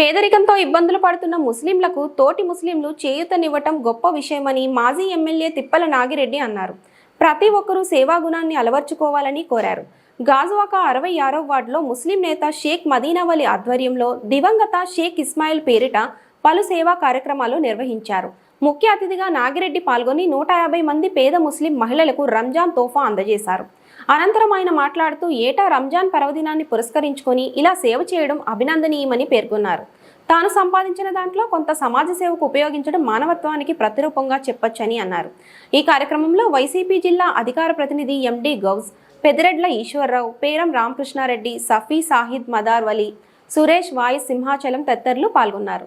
పేదరికంతో ఇబ్బందులు పడుతున్న ముస్లింలకు తోటి ముస్లింలు చేయూతనివ్వటం గొప్ప విషయమని మాజీ ఎమ్మెల్యే తిప్పల నాగిరెడ్డి అన్నారు. ప్రతి ఒక్కరూ సేవాగుణాన్ని అలవర్చుకోవాలని కోరారు. గాజువాక అరవై ఆరో వార్డులో ముస్లిం నేత షేక్ మదీనావలి ఆధ్వర్యంలో దివంగత షేక్ ఇస్మాయిల్ పేరిట పలు సేవా కార్యక్రమాలు నిర్వహించారు. ముఖ్య అతిథిగా నాగిరెడ్డి పాల్గొని నూట యాభై మంది పేద ముస్లిం మహిళలకు రంజాన్ తోఫా అందజేశారు. అనంతరం ఆయన మాట్లాడుతూ ఏటా రంజాన్ పర్వదినాన్ని పురస్కరించుకొని ఇలా సేవ చేయడం అభినందనీయమని పేర్కొన్నారు. తాను సంపాదించిన దాంట్లో కొంత సమాజ సేవకు ఉపయోగించడం మానవత్వానికి ప్రతిరూపంగా చెప్పొచ్చని అన్నారు. ఈ కార్యక్రమంలో వైసీపీ జిల్లా అధికార ప్రతినిధి ఎండి గౌస్ పెదిరెడ్ల ఈశ్వరరావు పేరం రామకృష్ణారెడ్డి సఫీ సాహిద్ మదార్ వలి సురేష్ వాయిస్ సింహాచలం తదితరులు పాల్గొన్నారు.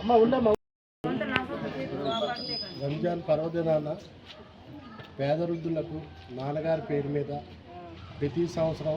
అమ్మ ఉండమ్మా రంజాన్ పర్వదినాన పేద వృద్ధులకు నాన్నగారి పేరు మీద ప్రతి సంవత్సరం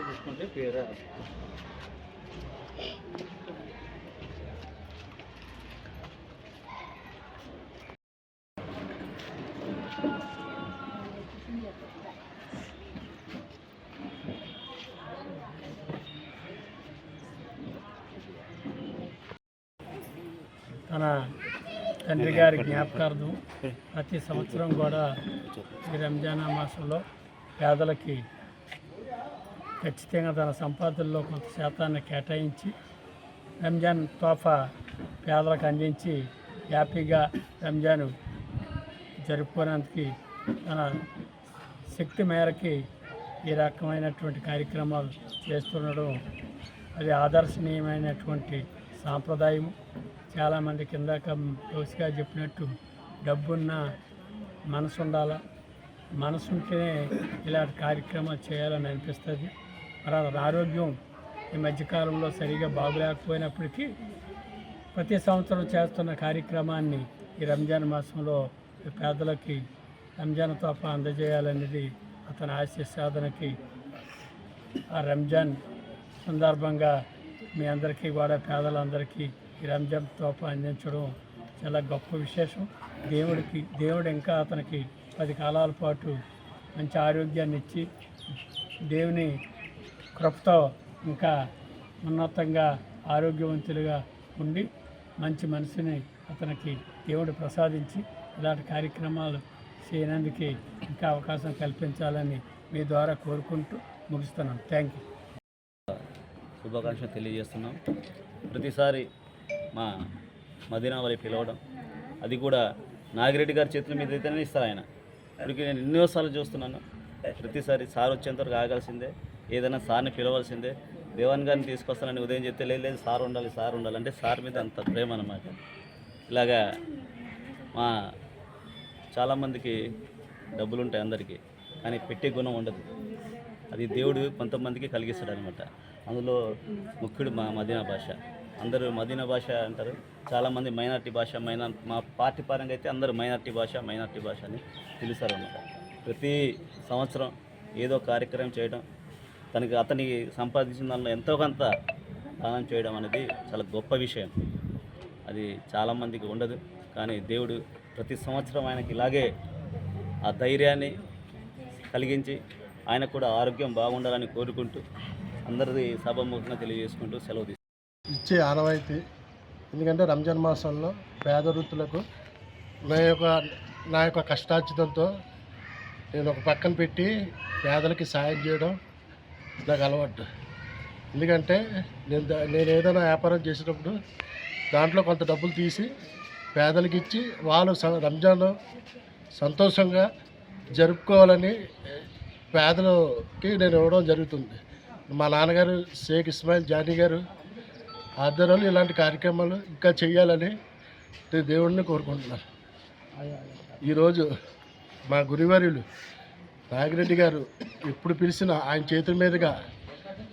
దిస్ ఒకసారి ఓకే తన తండ్రి గారి జ్ఞాపకార్థం ప్రతి సంవత్సరం కూడా ఈ రంజానా మాసంలో పేదలకి ఖచ్చితంగా తన సంపాదనలో కొంత శాతాన్ని కేటాయించి రంజాన్ తోఫా పేదలకు అందించి హ్యాపీగా రంజాన్ జరుపుకోవడానికి తన శక్తి మేరకి ఈ రకమైనటువంటి కార్యక్రమాలు చేస్తుండడం అది ఆదర్శనీయమైనటువంటి సాంప్రదాయం. చాలామంది కిందాక రోజుగా చెప్పినట్టు డబ్బున్న మనసు ఉండాలా మనసు ఉంటేనే ఇలాంటి కార్యక్రమాలు చేయాలని అనిపిస్తుంది. మరి ఆరోగ్యం ఈ మధ్యకాలంలో సరిగా బాగులేకపోయినప్పటికీ ప్రతి సంవత్సరం చేస్తున్న కార్యక్రమాన్ని ఈ రంజాన్ మాసంలో ఈ పేదలకి రంజాన్ తోప అందజేయాలనేది అతని ఆశయ సాధనకి ఆ రంజాన్ సందర్భంగా మీ అందరికీ కూడా పేదలందరికీ ఈ రంజాన్ తోప అందించడం చాలా గొప్ప విశేషం. దేవుడికి దేవుడు ఇంకా అతనికి పది కాలాల పాటు మంచి ఆరోగ్యాన్ని ఇచ్చి దేవుని కృపతో ఇంకా ఉన్నతంగా ఆరోగ్యవంతులుగా ఉండి మంచి మనసుని అతనికి దేవుడు ప్రసాదించి ఇలాంటి కార్యక్రమాలు చేయనందుకు ఇంకా అవకాశం కల్పించాలని మీ ద్వారా కోరుకుంటూ ముగిస్తున్నాను థ్యాంక్ యూ శుభాకాంక్షలు తెలియజేస్తున్నాం. ప్రతిసారి మా మదీనా వారి పిలవడం అది కూడా నాగిరెడ్డి గారి చేతుల మీద అయితేనే ఇస్తారు ఆయన. ఇప్పటికి నేను ఎన్నోసార్లు చూస్తున్నాను. ప్రతిసారి సార్ వచ్చేంతవరకు ఆగాల్సిందే. ఏదైనా సార్ని పిలవాల్సిందే. దేవన్ గారిని తీసుకొస్తానని ఉదయం చెప్తే లేదు లేదు సార్ ఉండాలి సార్ ఉండాలి. అంటే సార్ మీద అంత ప్రేమ అన్నమాట. ఇలాగా మా చాలామందికి డబ్బులు ఉంటాయి అందరికీ కానీ పెట్టే గుణం ఉండదు. అది దేవుడు కొంతమందికి కలిగిస్తాడు అనమాట అందులో ముఖ్యుడు మా మదీనా భాష. అందరూ మదీనా భాష అంటారు. చాలామంది మైనార్టీ భాష మైనా మా పార్టీ పరంగా అయితే అందరూ మైనార్టీ భాష మైనార్టీ భాష అని పిలుస్తారు అనమాట ప్రతి సంవత్సరం ఏదో కార్యక్రమం చేయడం తనకి అతని సంపాదించిన దానిలో ఎంతో కొంత దానం చేయడం అనేది చాలా గొప్ప విషయం. అది చాలామందికి ఉండదు. కానీ దేవుడు ప్రతి సంవత్సరం ఆయనకి ఇలాగే ఆ ధైర్యాన్ని కలిగించి ఆయనకు కూడా ఆరోగ్యం బాగుండాలని కోరుకుంటూ అందరిది సభముఖంగా తెలియజేసుకుంటూ సెలవు తీసుకుంటాను ఇచ్చే ఆనవాయితీ. ఎందుకంటే రంజాన్ మాసంలో పేద వృత్తులకు నా యొక్క నా యొక్క కష్టార్జితంతో నేను ఒక పక్కన పెట్టి పేదలకి సాయం చేయడం నాకు అలవాటు. ఎందుకంటే నేను దా- నేను ఏదైనా వ్యాపారం చేసేటప్పుడు దాంట్లో కొంత డబ్బులు తీసి పేదలకి ఇచ్చి వాళ్ళు రంజాన్ సంతోషంగా జరుపుకోవాలని పేదలకి నేను ఇవ్వడం జరుగుతుంది. మా నాన్నగారు షేక్ ఇస్మాయిల్ జానీ గారు ఆధ్వర్యంలో ఇలాంటి కార్యక్రమాలు ఇంకా చేయాలని దేవుడిని కోరుకుంటున్నాను. ఈరోజు మా గురువర్యులు నాగిరెడ్డి గారు ఎప్పుడు పిలిచినా ఆయన చేతుల మీదుగా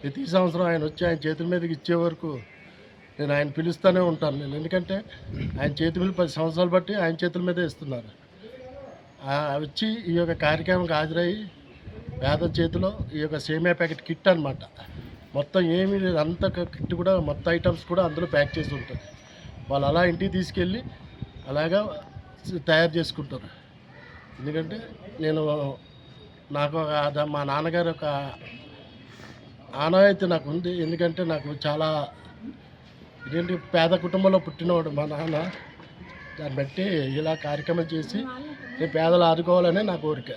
ప్రతి సంవత్సరం ఆయన వచ్చి ఆయన చేతుల మీదకి ఇచ్చే వరకు నేను ఆయన పిలుస్తూనే ఉంటాను నేను. ఎందుకంటే ఆయన చేతి మీద పది సంవత్సరాలు బట్టి ఆయన చేతుల మీదే ఇస్తున్నారు. వచ్చి ఈ యొక్క కార్యక్రమంకి హాజరయ్యి పేద చేతిలో ఈ యొక్క సేమియా ప్యాకెట్ కిట్ అనమాట మొత్తం ఏమి లేదు. అంత కిట్ కూడా మొత్తం ఐటమ్స్ కూడా అందులో ప్యాక్ చేసి ఉంటుంది. వాళ్ళు అలా ఇంటికి తీసుకెళ్ళి అలాగా తయారు చేసుకుంటారు. ఎందుకంటే నేను నాకు ఒక మా నాన్నగారు ఒక ఆనవాయితీ నాకు ఉంది ఎందుకంటే నాకు చాలా ఇదేంటి పేద కుటుంబంలో పుట్టినవాడు మా నాన్న. దాన్ని బట్టి ఇలా కార్యక్రమం చేసి నేను పేదలు ఆదుకోవాలనే నా కోరిక.